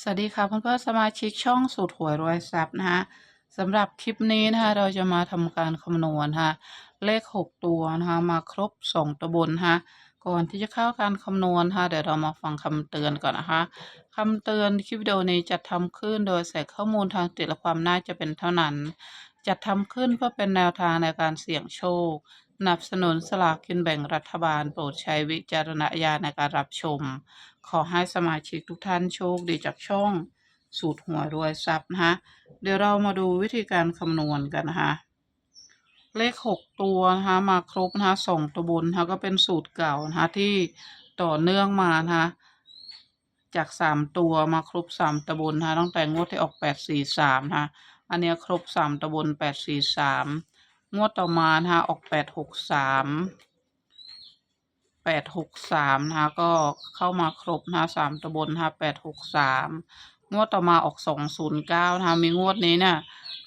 สวัสดีค่ะเพื่อนๆสมาชิกช่องสูตรหวยรวยทรัพย์นะคะสำหรับคลิปนี้นะคะเราจะมาทำการคำนวณนะคะเลข 6 ตัวนะคะมาครบ 2ตัวบนนะคะก่อนที่จะเข้าการคำนวณนะคะเดี๋ยวเรามาฟังคำเตือนก่อนนะคะคำเตือนคลิปวิดีโอนี้จัดทำขึ้นโดยใส่ข้อมูลทางติดและความน่าจะเป็นเท่านั้น จัดทำขึ้นเพื่อเป็นแนวทางในการเสี่ยงโชค นับสนุนสลากกินแบ่งรัฐบาล โปรดใช้วิจารณญาณในการรับชม ขอให้สมาชิกทุกท่านโชคดีจากช่อง สูตรหัวรวยทรัพย์นะคะเดี๋ยวเรามาดูวิธีการคำนวณกันนะคะเลขหกตัวนะคะมาครบนะคะสองตัวบนนะคะก็เป็นสูตรเก่านะคะที่ต่อเนื่องมานะคะจากสามตัวมาครบสามตัวบนนะคะตั้งแต่งวดที่ออกแปดสี่สามนะคะอันเนี้ยครบสามตัวบนแปดสี่สาม งวดต่อมานะคะออกแปดหกสามแปดหกสามนะคะก็เข้ามาครบนะคะสามตะบนนะคะแปดหกสามงวดต่อมาออกสองศูนย์เก้านะคะมีงวดนี้เนี่ย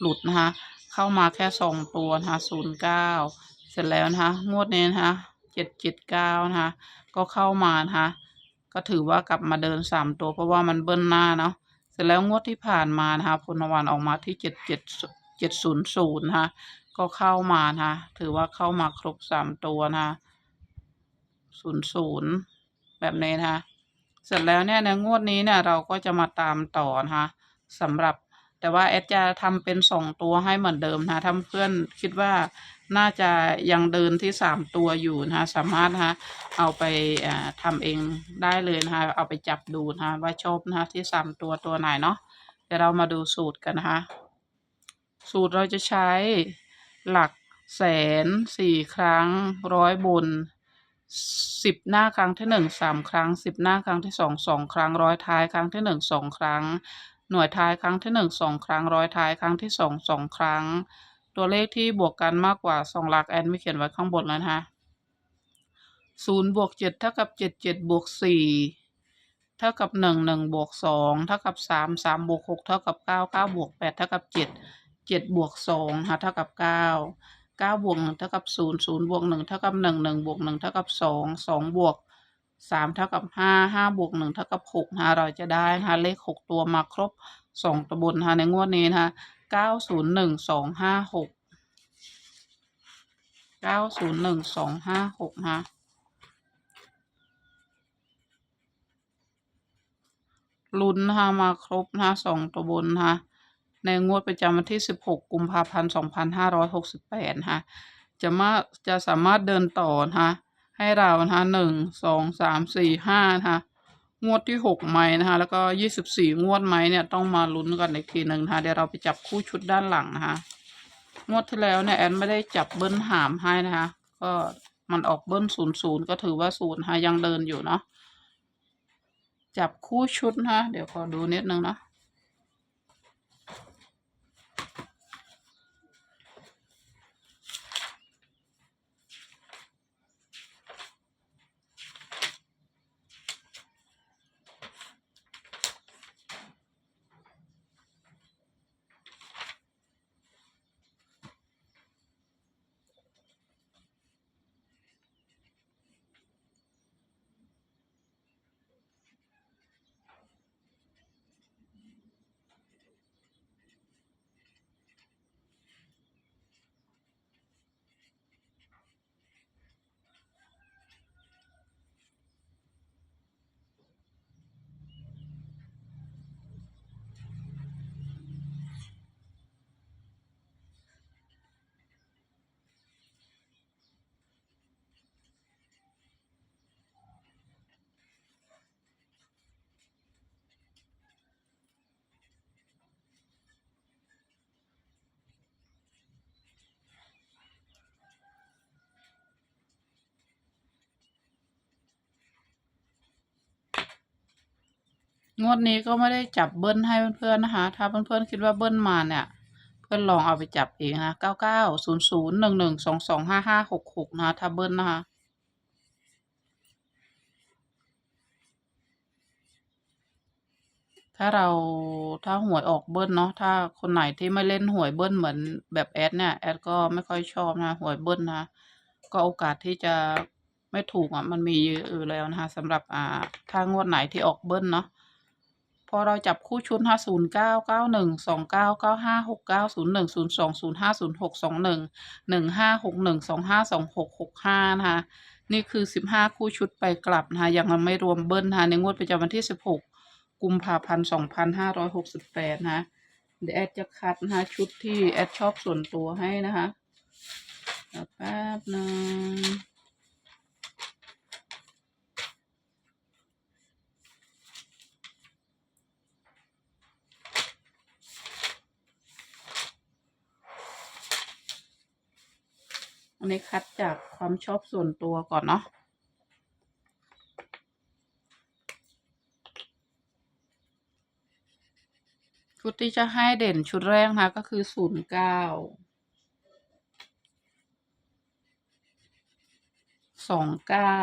หลุดนะคะเข้ามาแค่สองตัวนะคะศูนย์เก้าเสร็จแล้วนะคะงวดนี้นะคะเจ็ดเจ็ดเก้านะคะก็เข้ามานะคะก็ถือว่ากลับมาเดินสามตัวเพราะว่ามันเบิ้ลหน้าเนาะเสร็จแล้วงวดที่ผ่านมานะคะพลวันออกมาที่เจ็ดเจ็ดเจ็ดศูนย์ศูนย์นะคะ ก็เข้ามานะคะถือว่าเข้ามาครบสามตัวนะคะศูนย์ศูนย์แบบนี้นะคะเสร็จแล้วเนี่ยในงวดนี้เนี่ยเราก็จะมาตามต่อนะคะสำหรับแต่ว่าแอดจะทำเป็นสองตัวให้เหมือนเดิมนะคะถ้าเพื่อนคิดว่าน่าจะยังเดินที่สามตัวอยู่นะคะสามารถนะคะเอาไปอ่าทำเองได้เลยนะคะเอาไปจับดูนะคะว่าชอบนะคะที่สามตัวตัวไหนเนาะเดี๋ยวเรามาดูสูตรกันนะคะสูตรเราจะใช้ หลักแสนสี่ครั้งร้อยบนสิบหน้าครั้งที่หนึ่งสามครั้งสิบหน้าครั้งที่สองสองครั้งร้อยท้ายครั้งที่หนึ่งสองครั้ง หน่วยท้ายครั้งที่หนึ่งสองครั้งร้อยท้ายครั้งที่สองสองครั้ง ตัวเลขที่บวกกันมากกว่าสองหลักแอนไม่เขียนไว้ข้างบนแล้วนะคะศูนย์บวกเจ็ดเท่ากับเจ็ดเจ็ดบวกสี่เท่ากับหนึ่งหนึ่งบวกสองเท่ากับสามสามบวกหกเท่ากับเก้าเก้าบวกแปดเท่ากับเจ็ด เจ็ดบวกสองค่ะเท่ากับเก้าเก้าบวกหนึ่งเท่ากับศูนย์ศูนย์บวกหนึ่งเท่ากับหนึ่งหนึ่งบวกหนึ่งเท่ากับสองสองบวกสามเท่ากับห้าห้าบวกหนึ่งเท่ากับหกนะเราจะได้นะคะเลขหกตัวมาครบสองตัวบนนะในงวดนี้นะคะเก้าศูนย์หนึ่งสองห้าหกเก้าศูนย์หนึ่งสองห้าหกนะลุ้นนะมาครบนะสองตัวบนนะคะ ในงวดประจำวันที่ 16 กุมภาพันธ์ 2568นะคะจะมาจะสามารถเดินต่อนะคะให้เรานะคะหนึ่งสองสามสี่ห้านะคะงวดที่ 6 ไม้นะคะ แล้วก็ 24 งวดไม้เนี่ยต้องมาลุ้นกันอีกทีหนึ่งนะคะเดี๋ยวเราไปจับคู่ชุดด้านหลังนะคะงวดที่แล้วเนี่ยแอนไม่ได้จับเบิ้ลหามให้นะคะ ก็มันออกเบิ้ลศูนย์ศูนย์ก็ถือว่าศูนย์นะคะยังเดินอยู่เนาะจับคู่ชุดนะเดี๋ยวขอดูนิดนึงนะ งวดนี้ก็ไม่ได้จับเบิ้ลให้เพื่อนๆนะคะ ถ้าเพื่อนๆคิดว่าเบิ้ลมาเนี่ย เพื่อนลองเอาไปจับเองนะเก้าเก้าศูนย์ศูนย์หนึ่งหนึ่งสองสองห้าห้าหกหกนะคะถ้าเบิ้ลนะคะถ้าเราถ้าหวยออกเบิ้ลเนาะถ้าคนไหนที่ไม่เล่นหวยเบิ้ลเหมือนแบบแอดเนี่ยแอดก็ไม่ค่อยชอบนะหวยเบิ้ลนะก็โอกาสที่จะไม่ถูกอะมันมีอยู่แล้วนะคะสำหรับอ่าถ้างวดไหนที่ออกเบิ้ลเนาะ พอเราจับคู่ชุดห้าศูนย์เก้าเก้าหนึ่งสองเก้าเก้าห้าหกเก้าศูนย์หนึ่งศูนย์สองศูนย์ห้าศูนย์หกสองหนึ่งหนึ่งห้าหกหนึ่งสองห้าสองหกหกห้านะคะ นี่คือสิบห้าคู่ชุดไปกลับนะคะยังไม่รวมเบิ้ลนะคะในงวดประจำวันที่สิบหกกุมภาพันธ์สองพันห้าร้อยหกสิบแปดนะคะเดี๋ยวแอดจะคัดนะคะชุดที่แอดชอบส่วนตัวให้นะคะแป๊บนึง นี้คัดจากความชอบส่วนตัวก่อนเนาะชุดที่จะให้เด่นชุดแรกนะก็คือศูนย์เก้าสองเก้า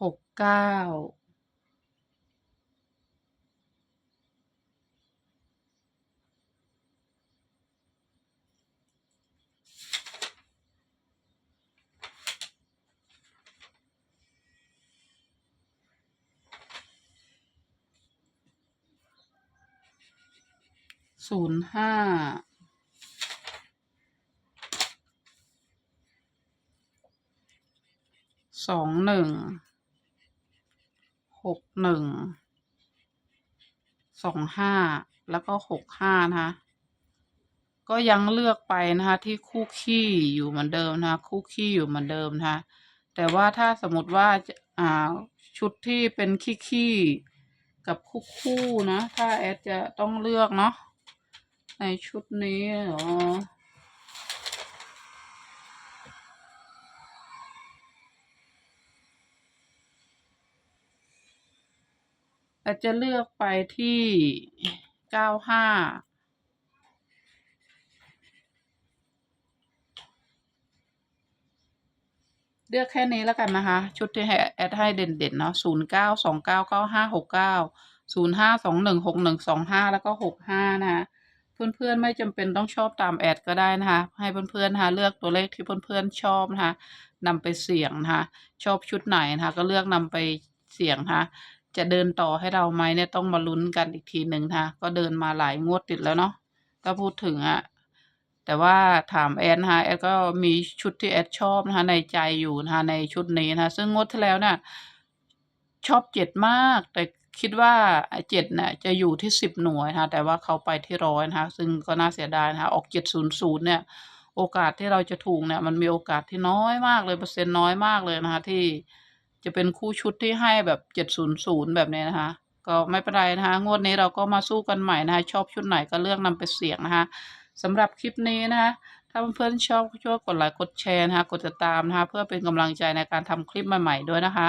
หกเก้า ศูนย์ห้าสองหนึ่งหกหนึ่งสองห้าแล้วก็หกห้านะคะก็ยังเลือกไปนะคะที่คู่ขี้อยู่เหมือนเดิมนะคะคู่ขี้อยู่เหมือนเดิมนะคะแต่ว่าถ้าสมมติว่าอ่าชุดที่เป็นขี้ขี้กับคู่คู่นะ ถ้าแอดจะต้องเลือกเนาะ ในชุดนี้เหรออาจจะเลือกไปที่เก้าห้าเลือกแค่นี้แล้วกันนะคะ ชุดที่แอดให้เด่นๆเนาะศูนย์เก้าสองเก้าเก้าห้าหกเก้าศูนย์ห้าสองหนึ่งหกหนึ่งสองห้าแล้วก็หกห้านะคะ เพื่อนๆไม่จำเป็นต้องชอบตามแอดก็ได้นะคะ ให้เพื่อนๆนะคะเลือกตัวเลขที่เพื่อนๆชอบนะคะนำไปเสี่ยงนะคะชอบชุดไหนนะคะก็เลือกนำไปเสี่ยงนะคะจะเดินต่อให้เราไหมเนี่ยต้องมาลุ้นกันอีกทีหนึ่งนะคะก็เดินมาหลายงวดติดแล้วเนาะถ้าพูดถึงอะแต่ว่าถามแอดนะคะแอดก็มีชุดที่แอดชอบนะคะในใจอยู่นะคะในชุดนี้นะคะซึ่งงวดที่แล้วเนี่ย ชอบเจ็ดมาก แต่คิดว่าเจ็ดเนี่ยจะอยู่ที่สิบหน่วยนะคะแต่ว่าเขาไปที่ร้อยนะคะซึ่งก็น่าเสียดายนะคะออกเจ็ดศูนย์ศูนย์เนี่ยโอกาสที่เราจะถูกเนี่ยมันมีโอกาสที่น้อยมากเลยเปอร์เซ็นต์น้อยมากเลยนะคะที่จะเป็นคู่ชุดที่ให้แบบเจ็ดศูนย์ศูนย์แบบนี้นะคะก็ไม่เป็นไรนะคะงวดนี้เราก็มาสู้กันใหม่นะคะชอบชุดไหนก็เลือกนำไปเสี่ยงนะคะสำหรับคลิปนี้นะคะถ้าเพื่อนๆชอบช่วยกดไลค์กดแชร์นะคะกดติดตามนะคะเพื่อเป็นกำลังใจในการทำคลิปใหม่ๆด้วยนะคะ